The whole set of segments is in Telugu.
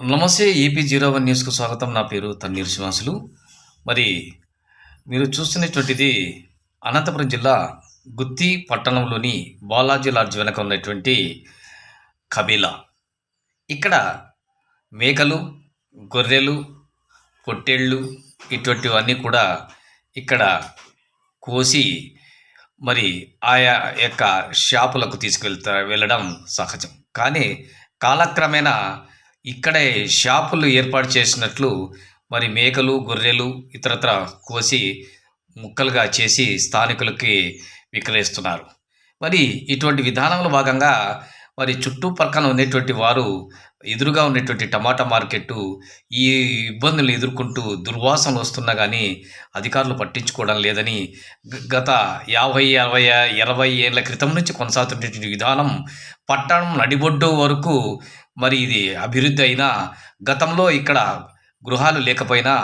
నమస్తే ఏపీ జీరో వన్ న్యూస్కు స్వాగతం. నా పేరు తన్నీర్ శ్రీనివాసులు. మరి మీరు చూస్తున్నటువంటిది అనంతపురం జిల్లా గుత్తి పట్టణంలోని బాలాజీ లాడ్జ్ వెనక ఉన్నటువంటి కబీలా. ఇక్కడ మేకలు గొర్రెలు పొట్టేళ్ళు ఇటువంటివన్నీ కూడా ఇక్కడ కోసి మరి ఆయా యొక్క షాపులకు తీసుకువెళ్తా వెళ్ళడం సహజం. కానీ కాలక్రమేణా ఇక్కడే షాపులు ఏర్పాటు చేసినట్లు మరి మేకలు గొర్రెలు ఇతరత్ర కోసి ముక్కలుగా చేసి స్థానికులకి విక్రయిస్తున్నారు. మరి ఇటువంటి విధానంలో భాగంగా మరి చుట్టుపక్కల ఉన్నటువంటి వారు ఎదురుగా ఉన్నటువంటి టమాటా మార్కెట్టు ఈ ఇబ్బందులు ఎదుర్కొంటూ దుర్వాసన వస్తున్నా కానీ అధికారులు పట్టించుకోవడం లేదని గత యాభై అరవై ఇరవై ఏళ్ళ క్రితం నుంచి కొనసాగుతున్నటువంటి విధానం పట్టణం నడిబొడ్డు వరకు మరి ఇది అభివృద్ధి అయినా గతంలో ఇక్కడ గృహాలు లేకపోయినా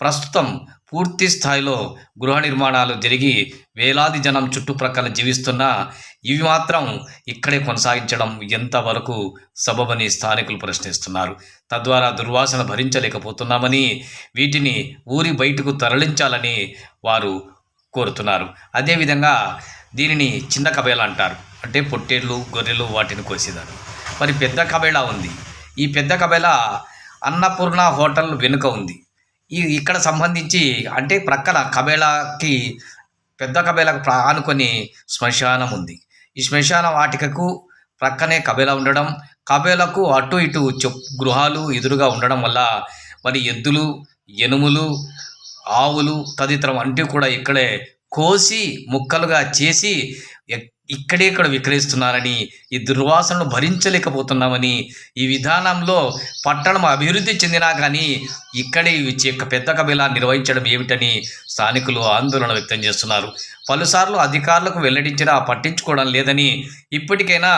ప్రస్తుతం పూర్తి స్థాయిలో గృహ నిర్మాణాలు జరిగి వేలాది జనం చుట్టుప్రక్కల జీవిస్తున్నా ఇవి మాత్రం ఇక్కడే కొనసాగించడం ఎంతవరకు సబబని స్థానికులు ప్రశ్నిస్తున్నారు. తద్వారా దుర్వాసన భరించలేకపోతున్నామని వీటిని ఊరి బయటకు తరలించాలని వారు కోరుతున్నారు. అదేవిధంగా దీనిని చిన్న కబేళ అంటారు. అంటే పొట్టేళ్ళు గొర్రెలు వాటిని కోసేదారు మరి పెద్ద కబేళా ఉంది. ఈ పెద్ద కబేళ అన్నపూర్ణ హోటల్ వెనుక ఉంది. ఈ ఇక్కడ సంబంధించి అంటే ప్రక్కన కబేళాకి పెద్ద కబేళాకు ఆనుకొని శ్మశానం ఉంది. ఈ శ్మశాన వాటికకు ప్రక్కనే కబేళా ఉండడం కబేలకు అటు ఇటు చెప్ గృహాలు ఎదురుగా ఉండడం వల్ల మరి ఎద్దులు ఎనుములు ఆవులు తదితరం వంటివి కూడా ఇక్కడే కోసి ముక్కలుగా చేసి ఇక్కడే ఇక్కడ విక్రయిస్తున్నారని ఈ దుర్వాసనను భరించలేకపోతున్నామని ఈ విధానంలో పట్టణం అభివృద్ధి చెందినా కానీ ఇక్కడే ఈ పెద్ద కబిలా నిర్వహించడం ఏమిటని స్థానికులు ఆందోళన వ్యక్తం చేస్తున్నారు. పలుసార్లు అధికారులకు వెల్లడించినా పట్టించుకోవడం లేదని ఇప్పటికైనా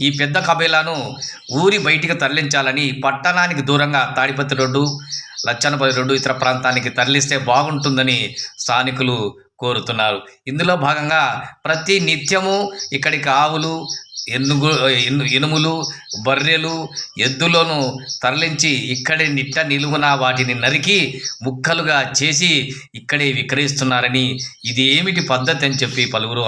ఈ పెద్ద కబేలాను ఊరి బయటికి తరలించాలని పట్టణానికి దూరంగా తాడిపత్రి రోడ్డు లచ్చనపల్లి రోడ్డు ఇతర ప్రాంతానికి తరలిస్తే బాగుంటుందని స్థానికులు కోరుతున్నారు. ఇందులో భాగంగా ప్రతి నిత్యము ఇక్కడికి ఆవులు ఎనుగు ఇనుములు బర్రెలు ఎద్దులను తరలించి ఇక్కడే నిట్ట నిలువున వాటిని నరికి ముక్కలుగా చేసి ఇక్కడే విక్రయిస్తున్నారని ఇది ఏమిటి పద్ధతి అని చెప్పి పలువురు